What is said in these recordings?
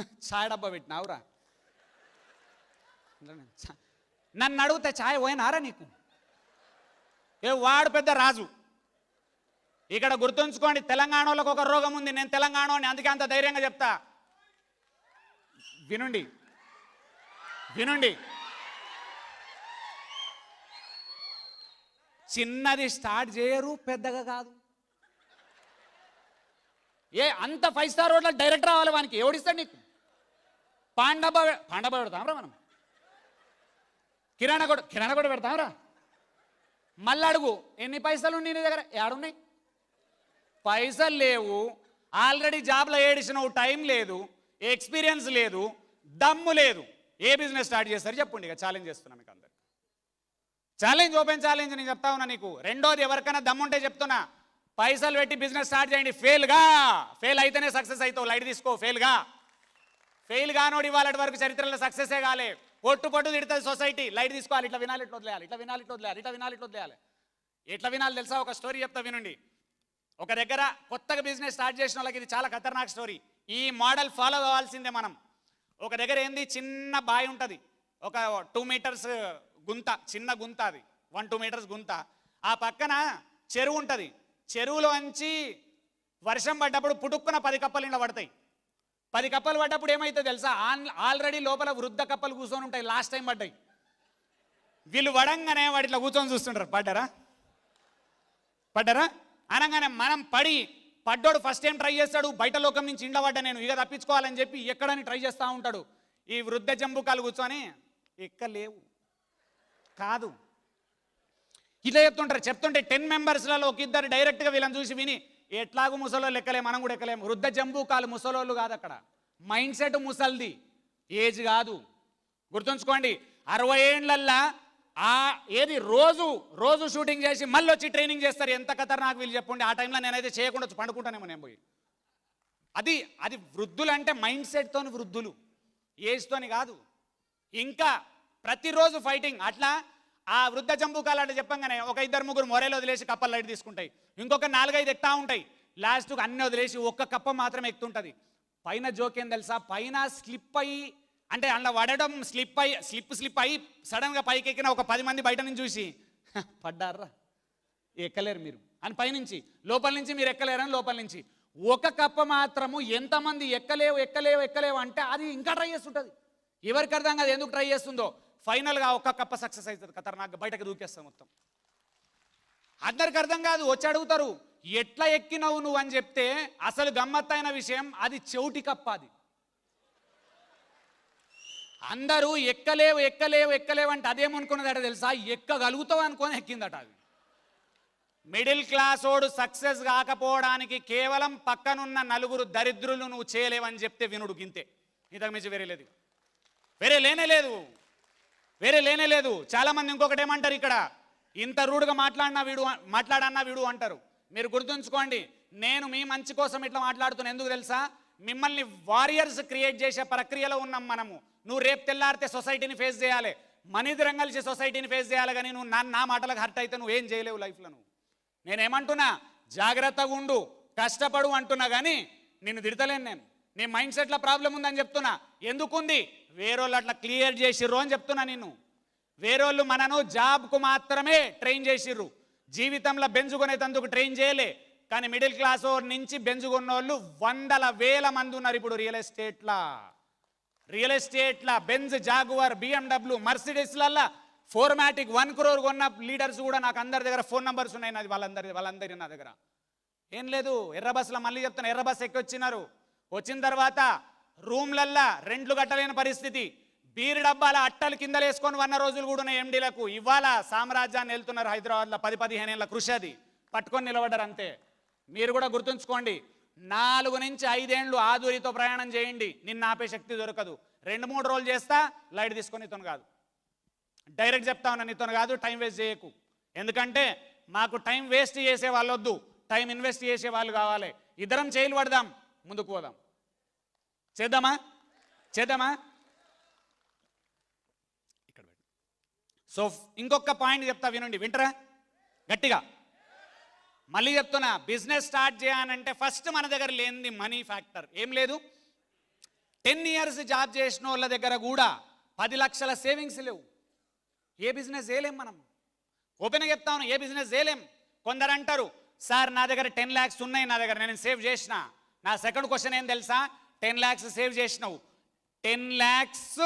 చాయ్ డబ్బా పెట్టినావురా ఛ- నన్ను అడిగితే ఛాయ్ పోయినారా నీకు? ఏ వాడు పెద్ద రాజు. ఇక్కడ గుర్తుంచుకోండి తెలంగాణలోకి ఒక రోగం ఉంది నేను తెలంగాణ అందుకే అంత ధైర్యంగా చెప్తా. వినుండి. వినుండి. చిన్నది స్టార్ట్ చేయరు పెద్దగా కాదు. ఏ అంత ఫైవ్ స్టార్ రోడ్లో డైరెక్ట్ రావాలి వానికి. ఎవడిస్తాడు నీకు? పాండబ పాండబ పెడతాంరా మనం. కిరాణా కూడా కిరాణా కూడా పెడతాంరా మళ్ళీ అడుగు ఎన్ని పైసలు ఉన్నాయి నీ దగ్గర? ఏడున్నాయి. పైసలు లేవు. ఆల్రెడీ జాబ్లో ఏడిసిన టైం లేదు ఎక్స్పీరియన్స్ లేదు దమ్ము లేదు. ఏ బిజినెస్ స్టార్ట్ చేస్తారు చెప్పండి ఇక ఛాలెంజ్ చేస్తున్నా మీకు అందరు ఛాలెంజ్ ఓపెన్ ఛాలెంజ్ నేను చెప్తా ఉన్నా నీకు. రెండోది ఎవరికైనా దమ్ముంటే చెప్తున్నా. పైసలు పెట్టి బిజినెస్ స్టార్ట్ చేయండి. ఫెయిల్గా ఫెయిల్ అయితేనే సక్సెస్ అవుతావు. లైట్ తీసుకో. ఫెయిల్గా ఫెయిల్ కానోడు ఇవాళ వరకు చరిత్రలో సక్సెసే కాలే. పొట్టు పొట్టు తిడుతుంది సొసైటీ లైట్ తీసుకోవాలి. ఇట్లా వినాలి ఇట్లా వదిలేయాలి. ఇట్లా వినాలి ఇట్లా వదిలేయాలి. ఇట్లా వినాలి ఇట్లా వదిలేయాలి. ఎట్లా వినాలి తెలుసా? ఒక స్టోరీ చెప్తా వినండి. ఒక దగ్గర కొత్తగా బిజినెస్ స్టార్ట్ చేసిన వాళ్ళకి ఇది చాలా ఖతర్నాక్ స్టోరీ ఈ మోడల్ ఫాలో కావాల్సిందే మనం. ఒక దగ్గర ఏంది? చిన్న బావి ఉంటుంది. ఒక టూ మీటర్స్ గుంత. చిన్న గుంత అది. వన్ టూ మీటర్స్ గుంత. ఆ పక్కన చెరువు ఉంటుంది. చెరువులోంచి వర్షం పడ్డప్పుడు పుటుక్కున పది కప్పలు ఇంట్లో పడతాయి. పది కప్పలు పడ్డప్పుడు ఏమైతే తెలుసా? ఆన్ ఆల్రెడీ లోపల వృద్ధ కప్పలు కూర్చొని ఉంటాయి లాస్ట్ టైం పడ్డాయి. వీళ్ళు వడంగానే వాటి ఇట్లా కూర్చొని చూస్తుంటారు. పడ్డారా? పడ్డారా? అనగానే మనం పడి పడ్డోడు ఫస్ట్ టైం ట్రై చేస్తాడు బయట లోకం నుంచి ఇండ్ల పడ్డా నేను ఇక తప్పించుకోవాలని చెప్పి ఎక్కడని ట్రై చేస్తూ ఉంటాడు. ఈ వృద్ధ జంబుకాలు కూర్చొని ఎక్కలేవు. కాదు. ఇట్లా చెప్తుంటారు చెప్తుంటే టెన్ మెంబర్స్లలో ఒక ఇద్దరు డైరెక్ట్గా వీళ్ళని చూసి విని ఎట్లాగూ ముసలోళ్ళు ఎక్కలేము మనం కూడా ఎక్కలేము వృద్ధ జంబూకాలు ముసలోళ్ళు కాదు అక్కడ. Mind set ముసల్ది. ఏజ్ కాదు. గుర్తుంచుకోండి అరవై ఏండ్లల్లా ఆ ఏది రోజు రోజు షూటింగ్ చేసి మళ్ళీ వచ్చి ట్రైనింగ్ చేస్తారు. ఎంత ఖతర్నాక్ వీళ్ళు చెప్పండి ఆ టైంలో నేనైతే చేయకుండా వచ్చి పండుకుంటానేమో నేను పోయి. అది అది వృద్ధులు అంటే మైండ్ సెట్తోని వృద్ధులు. ఏజ్తోని కాదు. ఇంకా ప్రతిరోజు ఫైటింగ్ అట్లా ఆ వృద్ధ జంబుకాలు అంటే చెప్పంగానే ఒక ఇద్దరు ముగ్గురు మొరేలు వదిలేసి కప్పలు లైట్ తీసుకుంటాయి. ఇంకొక నాలుగైదు ఎక్కుతా ఉంటాయి. లాస్ట్కి అన్ని వదిలేసి ఒక్క కప్ప మాత్రం ఎక్కుతుంటుంది. పైన జోకేం తెలుసా? పైన స్లిప్ అయ్యి అంటే అందులో వడడం స్లిప్ అయ్యి స్లిప్ స్లిప్ అయ్యి సడన్గా పైకి ఎక్కిన ఒక పది మంది బయట నుంచి చూసి పడ్డారా ఎక్కలేరు మీరు. అని పైనుంచి లోపల నుంచి మీరు ఎక్కలేరని లోపల నుంచి. ఒక కప్ప మాత్రము ఎంతమంది ఎక్కలేవు ఎక్కలేవు ఎక్కలేవు అంటే అది ఇంకా ట్రై చేస్తుంటుంది. ఎవరికి అర్థం కాదు ఎందుకు ట్రై చేస్తుందో. ఫైనల్గా ఒక్క కప్ప సక్సెస్ అవుతుంది ఖతర్నాక్ బయటకు దూకేస్తాం మొత్తం. అందరికి అర్థం కాదు వచ్చి అడుగుతారు ఎట్లా ఎక్కినవు నువ్వు? అని చెప్తే అసలు గమ్మత్తైన విషయం అది చెవిటి కప్ప అది. అందరూ ఎక్కలేవు ఎక్కలేవు ఎక్కలేవు అంటే అదేమనుకున్నదట తెలుసా? ఎక్కగలుగుతావు అనుకొని ఎక్కిందట అది మిడిల్ క్లాస్ సక్సెస్ కాకపోవడానికి కేవలం పక్కనున్న నలుగురు దరిద్రులు నువ్వు చేయలేవని చెప్తే వినుడు గింతే. ఇంతకు మించి వేరే లేదు వేరే లేనే లేదు. వేరే లేనే లేదు. చాలా మంది ఇంకొకటి ఏమంటారు ఇక్కడ? ఇంత రూడ్గా మాట్లాడినా వీడు మాట్లాడన్నా వీడు అంటారు. మీరు గుర్తుంచుకోండి నేను మీ మంచి కోసం ఇట్లా మాట్లాడుతున్నా. ఎందుకు తెలుసా? మిమ్మల్ని వారియర్స్ క్రియేట్ చేసే ప్రక్రియలో ఉన్నాం మనము. నువ్వు రేపు తెల్లారితే సొసైటీని ఫేస్ చేయాలి. మనిద్దరం కలిసి సొసైటీని ఫేస్ చేయాలి కానీ నువ్వు నా నా మాటలకు హర్ట్ అయితే నువ్వు ఏం చేయలేవు లైఫ్లో నువ్వు. నేనేమంటున్నా? జాగ్రత్తగా ఉండు. కష్టపడు అంటున్నా కానీ నిన్ను తిడతలేను నేను. నీ మైండ్ సెట్లో ప్రాబ్లం ఉందని చెప్తున్నా. ఎందుకుంది? వేరేళ్ళు అట్లా క్లియర్ చేసిర్రు అని చెప్తున్నా నేను వేరేళ్ళు మనను జాబ్కు మాత్రమే ట్రైన్ చేసిర్రు. జీవితంలో బెంజుకునేటందుకు ట్రైన్ చేయలే. కానీ మిడిల్ క్లాస్ నుంచి బెంజుకున్న వాళ్ళు వందల వేల మంది ఉన్నారు ఇప్పుడు రియల్ ఎస్టేట్లా. రియల్ ఎస్టేట్ల బెంజ్ జాగువర్ బిఎండబ్ల్యూ మర్సిడీస్లల్లా ఫోర్మాటిక్ వన్ క్రోర్ కొన్న లీడర్స్ కూడా నాకు అందరి దగ్గర ఫోన్ నెంబర్స్ ఉన్నాయి నాది వాళ్ళందరి వాళ్ళందరి నా దగ్గర. ఏం లేదు ఎర్ర బస్సులో మళ్ళీ చెప్తాను ఎర్ర బస్ ఎక్కి వచ్చినారు వచ్చిన తర్వాత రూమ్లల్లా రెంట్లు కట్టలేని పరిస్థితి. బీరు డబ్బాల అట్టలు కింద వేసుకొని వన్న రోజులు కూడా ఉన్న ఎండీలకు. ఇవాళ సామ్రాజ్యాన్ని వెళ్తున్నారు హైదరాబాద్లో పది పదిహేను ఏళ్ళ కృషి అది. పట్టుకొని నిలబడ్డారు అంతే. మీరు కూడా గుర్తుంచుకోండి నాలుగు నుంచి ఐదేండ్లు ఆధురితో ప్రయాణం చేయండి. నిన్న ఆపే శక్తి దొరకదు. రెండు మూడు రోజులు చేస్తా లైట్ తీసుకొని ఇతను కాదు. డైరెక్ట్ చెప్తా ఉన్నా ఇతను కాదు టైం వేస్ట్ చేయకు. ఎందుకంటే మాకు టైం వేస్ట్ చేసే వాళ్ళొద్దు. టైం ఇన్వెస్ట్ చేసే వాళ్ళు కావాలి. ఇద్దరం చేయలు పడదాం. ముందుకు పోదాం. చేద్దామా? చేద్దామా? ఇక్కడ సో ఇంకొక పాయింట్ చెప్తా వినండి. వింటరా? గట్టిగా. మళ్ళీ చెప్తున్నా బిజినెస్ స్టార్ట్ చేయాలంటే ఫస్ట్ మన దగ్గర లేనిది మనీ ఫ్యాక్టర్. ఏం లేదు. టెన్ ఇయర్స్ జాబ్ చేసిన వాళ్ళ దగ్గర కూడా పది లక్షల సేవింగ్స్ లేవు. ఏ బిజినెస్ చేయలేం మనం. ఓపెన్గా చెప్తాను ఏ బిజినెస్ చేయలేం. కొందరు అంటారు సార్ నా దగ్గర టెన్ ల్యాక్స్ ఉన్నాయి నా దగ్గర నేను సేవ్ చేసిన. నా సెకండ్ క్వశ్చన్ ఏం తెలుసా? టెన్ ల్యాక్స్ సేవ్ చేసినావు. టెన్ ల్యాక్స్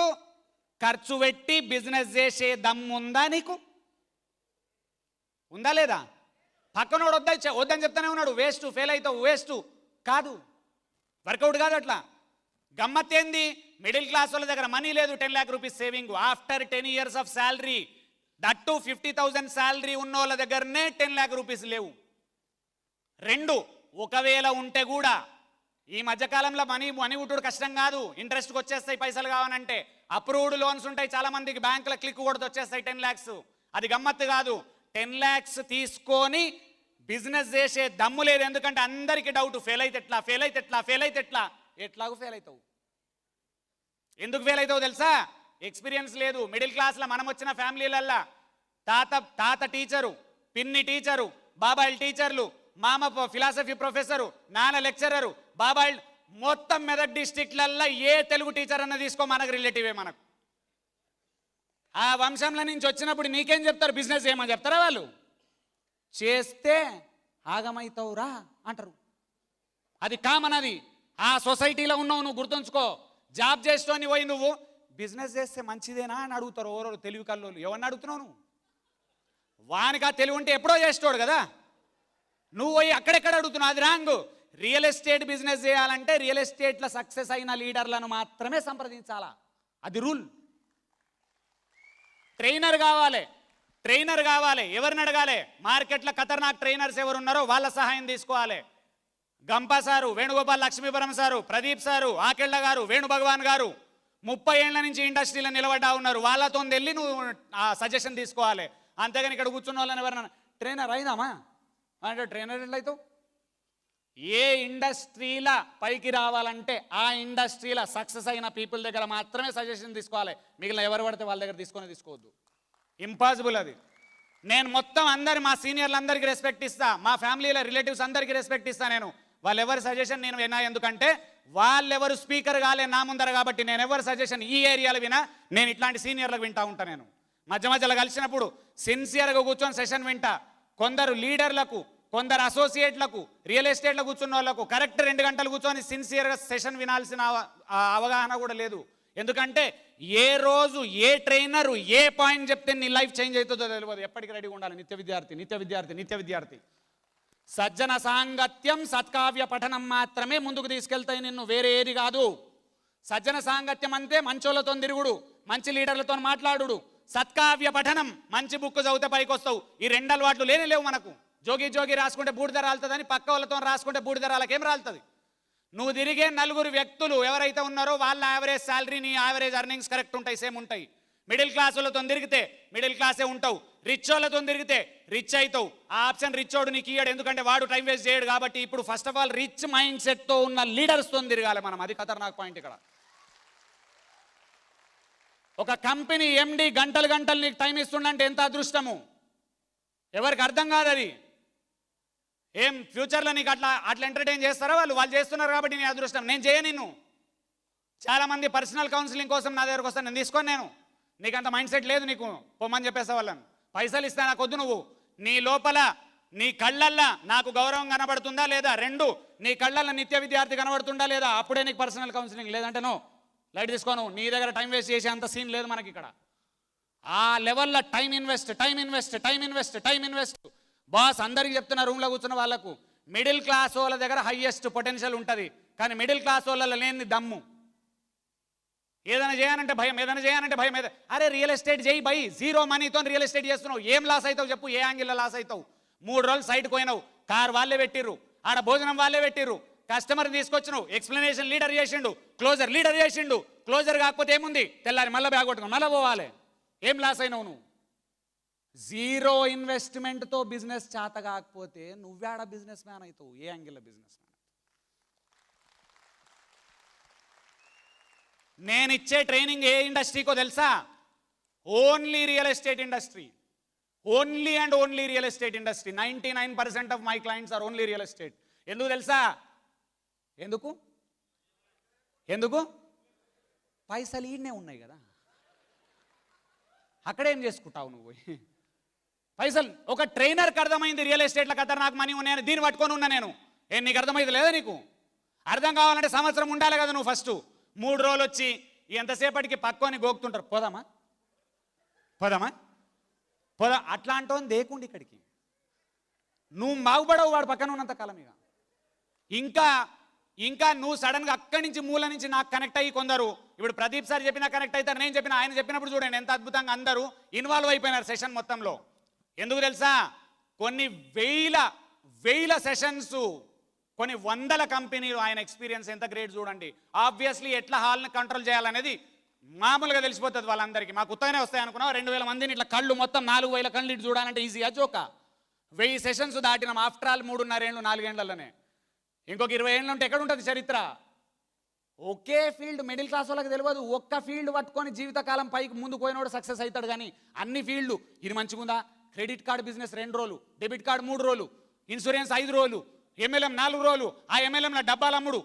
ఖర్చు పెట్టి బిజినెస్ చేసే దమ్ము ఉందా నీకు? ఉందా లేదా? పక్కనోడు వద్ద వద్దని చెప్తానే ఉన్నాడు. వేస్ట్ ఫెయిల్ అవుతావు వేస్ట్ కాదు. వర్కౌట్ కాదు అట్లా. గమ్మత్ ఏంది? మిడిల్ క్లాస్ వాళ్ళ దగ్గర మనీ లేదు. Ten lakh rupees saving after ten years of salary that too fifty thousand salary ఉన్న వాళ్ళ దగ్గరనే టెన్ ల్యాక్ రూపీస్ లేవు. రెండు ఒకవేళ ఉంటే కూడా ఈ మధ్యకాలంలో మనీ మనీ ఉట్టుడు కష్టం కాదు. ఇంట్రెస్ట్కి వచ్చేస్తాయి పైసలు కావాలంటే. అప్రూవ్డ్ లోన్స్ ఉంటాయి చాలా మందికి బ్యాంకుల క్లిక్ కూడా వచ్చేస్తాయి టెన్ ల్యాక్స్ అది గమ్మత్తు కాదు. టెన్ ల్యాక్స్ తీసుకొని బిజినెస్ చేసే దమ్ము లేదు. ఎందుకంటే అందరికీ డౌట్ ఫెయిల్ అయితే ఎట్లా? ఫెయిల్ అయితే ఎట్లా? ఫెయిల్ అయితే ఎట్లా? ఎట్లాగూ ఫెయిల్ అవుతావు. ఎందుకు ఫెయిల్ అవుతావు తెలుసా? ఎక్స్పీరియన్స్ లేదు. మిడిల్ క్లాస్లో మనం వచ్చిన ఫ్యామిలీలల్లా తాత తాత టీచరు పిన్ని టీచరు బాబాయిల టీచర్లు మామ ఫిలాసఫీ ప్రొఫెసరు నాన్న లెక్చరరు బాబాయ్ మొత్తం మెదక్ డిస్టిక్లల్లో ఏ తెలుగు టీచర్ అన్న తీసుకో మనకు రిలేటివే మనకు. ఆ వంశంలో నుంచి వచ్చినప్పుడు నీకేం చెప్తారు? బిజినెస్ ఏమని చెప్తారా వాళ్ళు? చేస్తే ఆగమైతావురా అంటారు. అది కామన్ అది. ఆ సొసైటీలో ఉన్నావు నువ్వు గుర్తుంచుకో. జాబ్ చేస్తూని పోయి నువ్వు బిజినెస్ చేస్తే మంచిదేనా అని అడుగుతారు ఓరో తెలివి కల్లోళ్ళు. ఎవరిని అడుగుతున్నావు నువ్వు? వానికి ఆ తెలివి ఉంటే ఎప్పుడో చేస్తాడు కదా? నువ్వు పోయి అక్కడెక్కడ అడుగుతున్నావు? అది రాంగు. రియల్ ఎస్టేట్ బిజినెస్ చేయాలంటే రియల్ ఎస్టేట్లో సక్సెస్ అయిన లీడర్లను మాత్రమే సంప్రదించాలా? అది రూల్. ట్రైనర్ కావాలి. ట్రైనర్ కావాలి. ఎవరిని అడగాలి? మార్కెట్లో ఖతర్నాక్ ట్రైనర్స్ ఎవరు ఉన్నారో వాళ్ళ సహాయం తీసుకోవాలి. Gampa sir Venugopal Lakshmipuram sir Pradeep sir Akella గారు వేణు భగవాన్ గారు ముప్పై ఏళ్ళ నుంచి ఇండస్ట్రీలో నిలబడ్డా ఉన్నారు. వాళ్ళతో వెళ్ళి నువ్వు ఆ సజెషన్ తీసుకోవాలి. అంతేగాని ఇక్కడ కూర్చున్న వాళ్ళని ఎవరన్నా ట్రైనర్ అయిదామా అంటే ట్రైనర్ ఎట్లా అవుతావు? ఏ ఇండస్ట్రీల పైకి రావాలంటే ఆ ఇండస్ట్రీల సక్సెస్ అయిన పీపుల్ దగ్గర మాత్రమే సజెషన్ తీసుకోవాలి. మిగిలిన ఎవరు పడితే వాళ్ళ దగ్గర తీసుకొని తీసుకోవద్దు. ఇంపాసిబుల్ అది. నేను మొత్తం అందరి మా సీనియర్లందరికీ రెస్పెక్ట్ ఇస్తా. మా ఫ్యామిలీల రిలేటివ్స్ అందరికీ రెస్పెక్ట్ ఇస్తా నేను. వాళ్ళెవరి సజెషన్ నేను వినా ఎందుకంటే వాళ్ళెవరు స్పీకర్ కాలే నా ముందర కాబట్టి నేను ఎవరి సజెషన్ ఈ ఏరియాలో వినా నేను ఇట్లాంటి సీనియర్లకు వింటా ఉంటా నేను. మధ్య మధ్యలో కలిసినప్పుడు సిన్సియర్గా కూర్చొని సెషన్ వింటా. కొందరు లీడర్లకు కొందరు అసోసియేట్లకు రియల్ ఎస్టేట్లో కూర్చున్న వాళ్ళకు కరెక్ట్ రెండు గంటలు కూర్చొని సిన్సియర్గా సెషన్ వినాల్సిన అవగాహన కూడా లేదు. ఎందుకంటే ఏ రోజు ఏ ట్రైనరు ఏ పాయింట్ చెప్తే నీ లైఫ్ చేంజ్ అవుతుందో తెలియదు ఎప్పటికీ రెడీగా ఉండాలి. నిత్య విద్యార్థి నిత్య విద్యార్థి నిత్య విద్యార్థి. సజ్జన సాంగత్యం సత్కావ్య పఠనం మాత్రమే ముందుకు తీసుకెళ్తాయి నిన్ను. వేరే ఏది కాదు. సజ్జన సాంగత్యం అంతే మంచోళ్ళతో తిరుగుడు మంచి లీడర్లతో మాట్లాడుడు. సత్కావ్య పఠనం. మంచి బుక్ చదివితే పైకి వస్తావు ఈ రెండు అలవాట్లు లేనే లేవు మనకు. జోగి జోగి రాసుకుంటే బూడిద రాలుతుందని పక్క వాళ్ళతో రాసుకుంటే బూడిద రాళ్ళకేం రాలుతుంది? నువ్వు తిరిగే నలుగురు వ్యక్తులు ఎవరైతే ఉన్నారో వాళ్ళ యావరేజ్ శాలరీ నీ యావరేజ్ అర్నింగ్స్ కరెక్ట్ ఉంటాయి సేమ్ ఉంటాయి. మిడిల్ క్లాస్ వాళ్ళతో తిరిగితే మిడిల్ క్లాసే ఉంటావు. రిచ్ వాళ్ళతో తిరిగితే రిచ్ అవుతావు ఆ ఆప్షన్ రిచ్ వాడు నీకు ఇయ్యాడు. ఎందుకంటే వాడు టైం వేస్ట్ చేయడు కాబట్టి ఇప్పుడు first of all rich mind సెట్తో ఉన్న లీడర్స్తో తిరగాలి మనం. అది ఖతర్నాక్ పాయింట్ ఇక్కడ. ఒక కంపెనీ ఎండి గంటలు గంటలు నీకు టైం ఇస్తుండంటే ఎంత అదృష్టము? ఎవరికి అర్థం కాదు అది. ఏం ఫ్యూచర్లో నీకు అట్లా అట్లా ఎంటర్టైన్ చేస్తారా వాళ్ళు? వాళ్ళు చేస్తున్నారు కాబట్టి నీ అదృష్టం. నేను చేయను నిన్ను. చాలామంది పర్సనల్ కౌన్సిలింగ్ కోసం నా దగ్గరకు వస్తాను నేను తీసుకొని నేను. నీకు అంత మైండ్ సెట్ లేదు నీకు. పొమ్మని చెప్పేసే వాళ్ళను. పైసలు ఇస్తా నాకు వద్దు నువ్వు. నీ లోపల నీ కళ్ళల్లా నాకు గౌరవం కనబడుతుందా లేదా? రెండు నీ కళ్ళల్లో నిత్య విద్యార్థి కనబడుతుందా లేదా? అప్పుడే నీకు పర్సనల్ కౌన్సిలింగ్ లేదంటే నువ్వు లైట్ తీసుకోను. నీ దగ్గర టైం వేస్ట్ చేసే అంత సీన్ లేదు మనకి ఇక్కడ. ఆ లెవెల్లో time invest time invest time invest time invest. Boss అందరికి చెప్తున్న రూమ్లో కూర్చున్న వాళ్ళకు మిడిల్ క్లాస్ వాళ్ళ దగ్గర హైయెస్ట్ పొటెన్షియల్ ఉంటుంది. కానీ మిడిల్ క్లాస్ వాళ్ళలో లేని దమ్ము. ఏదైనా చేయాలంటే భయం ఏదైనా చేయాలంటే భయం ఏదైనా అరే రియల్ ఎస్టేట్ చేయి బై. జీరో మనీతో రియల్ ఎస్టేట్ చేస్తున్నావు. ఏం లాస్ అవుతావు చెప్పు. ఏ యాంగిల్లో లాస్ అవుతావు? మూడు రోజులు సైట్కి పోయినావు. కార్ వాళ్ళే పెట్టిర్రు. ఆడ భోజనం వాళ్ళే పెట్టిర్రు. కస్టమర్ తీసుకొచ్చినావు ఎక్స్ప్లెనేషన్ లీడర్ చేసిండు క్లోజర్ లీడర్ చేసిండు క్లోజర్ కాకపోతే ఏముంది? తెల్లారి మళ్ళీ బ్యాగ్ కొట్టుకుని మళ్ళీ పోవాలి. ఏం లాస్ అయినావు నువ్వు? జీరో ఇన్వెస్ట్మెంట్తో బిజినెస్ చేత కాకపోతే నువ్వేడ బిజినెస్ మ్యాన్ అవుతావు ఏ యాంగిల్లో బిజినెస్ మ్యాన్ నేను ఇచ్చే ట్రైనింగ్ ఏ ఇండస్ట్రీకో తెలుసా? Only real estate industry. Only and only real estate industry. Ninety nine percent of my clients are only real estate. ఎందుకు తెలుసా? ఎందుకు? ఎందుకు? పైసలు ఈడనే ఉన్నాయి కదా. అక్కడేం చేసుకుంటావు నువ్వు? పైసలు ఒక ట్రైనర్కి అర్థమైంది రియల్ ఎస్టేట్లో కథ నాకు మనీ ఉన్నాయని దీన్ని పట్టుకొని ఉన్నా నేను. ఏం నీకు అర్థమైంది లేదా నీకు? అర్థం కావాలంటే సంవత్సరం ఉండాలి కదా నువ్వు ఫస్ట్ మూడు రోజులు వచ్చి ఎంతసేపటికి పక్కొని గోకుతుంటారు? పోదామా? పోదామా? పోదా అట్లా అంటోని దేకుండి ఇక్కడికి. నువ్వు బాగుపడవు వాడు పక్కన ఉన్నంత కాలం ఇక. ఇంకా ఇంకా నువ్వు సడన్గా అక్కడి నుంచి మూల నుంచి నాకు కనెక్ట్ అయ్యి కొందరు. ఇప్పుడు ప్రదీప్ సార్ చెప్పినా కనెక్ట్ అవుతారు నేను చెప్పిన ఆయన చెప్పినప్పుడు చూడండి ఎంత అద్భుతంగా అందరూ ఇన్వాల్వ్ అయిపోయినారు సెషన్ మొత్తంలో. ఎందుకు తెలుసా? కొన్ని వేల వేల సెషన్స్ కొన్ని వందల కంపెనీలు ఆయన ఎక్స్పీరియన్స్ ఎంత గ్రేట్ చూడండి. ఆబ్వియస్లీ ఎట్లా హాల్ని కంట్రోల్ చేయాలనేది మామూలుగా తెలిసిపోతుంది వాళ్ళందరికీ. మాకు కొత్తగానే వస్తాయి అనుకున్నాం రెండు వేల మందిని ఇట్లా కళ్ళు మొత్తం నాలుగు వేల కళ్ళు ఇటు చూడాలంటే ఈజీగా జోక వెయ్యి సెషన్స్ దాటినాం. ఆఫ్టర్ ఆల్ మూడున్నరేళ్ళు నాలుగేళ్ళలోనే ఇంకొక ఇరవై ఏళ్ళు ఉంటే ఎక్కడ ఉంటుంది చరిత్ర? ఒకే ఫీల్డ్ మిడిల్ క్లాస్ వాళ్ళకి తెలియదు. ఒక్క ఫీల్డ్ పట్టుకొని జీవితకాలం పైకి ముందు పోయినోడు సక్సెస్ అవుతాడు కానీ అన్ని ఫీల్డ్లు. ఇది మంచిగుందా క్రెడిట్ కార్డ్ బిజినెస్ రెండు రోజులు డెబిట్ కార్డ్ మూడు రోజులు ఇన్సూరెన్స్ ఐదు రోజులు ఎంఎల్ఎం నాలుగు రోజులు ఆ ఎంఎల్ఎంల డబ్బాలు అమ్ముడు.